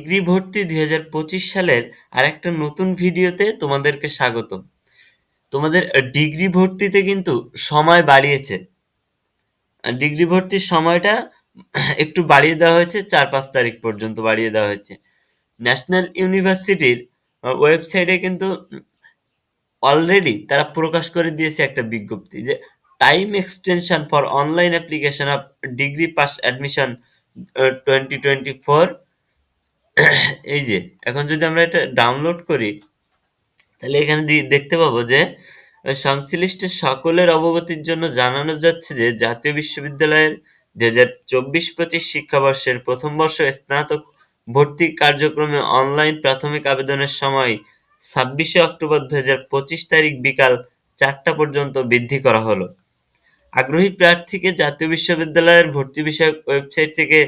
Degree ভর্তি দুই হাজার পঁচিশ সালের আরেকটা নতুন ভিডিওতে তোমাদেরকে স্বাগত তোমাদের ডিগ্রি ভর্তিতে কিন্তু সময় বাড়িয়েছে। ডিগ্রি ভর্তির সময়টা একটু বাড়িয়ে দেওয়া হয়েছে চার পাঁচ তারিখ পর্যন্ত বাড়িয়ে দেওয়া হয়েছে। ন্যাশনাল ইউনিভার্সিটির ওয়েবসাইটে কিন্তু অলরেডি তারা প্রকাশ করে দিয়েছে একটা বিজ্ঞপ্তি যে time extension for online application of degree pass admission twenty twenty four এই যে, এখন যদি আমরা এটা ডাউনলোড করি, তাহলে এখানে দেখতে পাবো যে সংশ্লিষ্ট সকলের অবগতির জন্য জানানো যাচ্ছে যে, জাতীয় বিশ্ববিদ্যালয়ের দু হাজার চব্বিশ পঁচিশ শিক্ষাবর্ষের প্রথম বর্ষ স্নাতক ভর্তি কার্যক্রমে অনলাইন প্রাথমিক আবেদনের সময় ছাব্বিশে অক্টোবর দু হাজার পঁচিশ তারিখ বিকাল চারটা পর্যন্ত বৃদ্ধি করা হলো। আগ্রহী প্রার্থীকে জাতীয় বিশ্ববিদ্যালয়ের ভর্তি বিষয়ক ওয়েবসাইট থেকে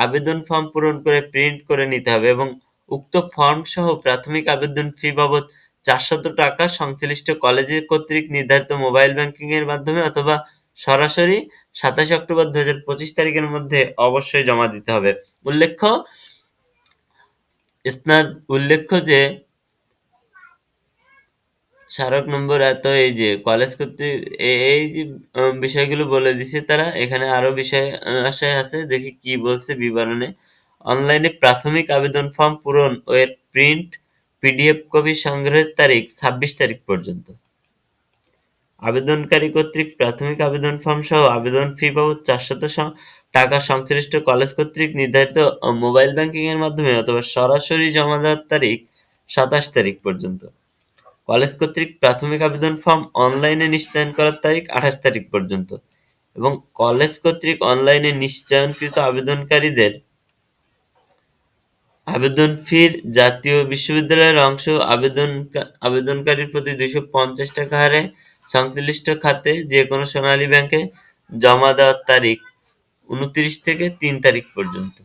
আবেদন ফর্ম পূরণ করে প্রিন্ট করে নিতে হবে এবং উক্ত ফর্ম সহ প্রাথমিক আবেদন ফি বাবদ চারশত টাকা সংশ্লিষ্ট কলেজের কর্তৃক নির্ধারিত মোবাইল ব্যাংকিং এর মাধ্যমে অথবা সরাসরি সাতাশে অক্টোবর দু হাজার পঁচিশ তারিখের মধ্যে অবশ্যই জমা দিতে হবে। উল্লেখ্য, স্নাত, উল্লেখ্য যে স্মারক নম্বর এত এই যে কলেজ কর্তৃক এই যে বিষয়গুলো বলে দিছে তারা, এখানে আরও বিষয় আশায় আছে, দেখি কি বলছে বিবরণে। অনলাইনে প্রাথমিক আবেদন ফর্ম পূরণ ও এর প্রিন্ট পিডিএফ কপি সংগ্রহের তারিখ ছাব্বিশ তারিখ পর্যন্ত। আবেদনকারী কর্তৃক প্রাথমিক আবেদন ফর্ম সহ আবেদন ফি বাবদ চারশত টাকা সংশ্লিষ্ট কলেজ কর্তৃক নির্ধারিত মোবাইল ব্যাংকিং এর মাধ্যমে অথবা সরাসরি জমা দেওয়ার তারিখ সাতাশ তারিখ পর্যন্ত। কলেজ কর্তৃক প্রাথমিক আবেদন ফর্ম অনলাইনে নিশ্চয়ন করার তারিখ আঠাশ তারিখ পর্যন্ত এবং কলেজ কর্তৃক অনলাইনে নিশ্চয়নকৃত আবেদনকারীদের আবেদন ফির জাতীয় বিশ্ববিদ্যালয়ের অংশ আবেদন আবেদনকারীর প্রতি দুইশো পঞ্চাশ টাকা হারে সংশ্লিষ্ট খাতে যে কোনো সোনালী ব্যাংকে জমা দেওয়ার তারিখ উনত্রিশ থেকে তিন তারিখ পর্যন্ত।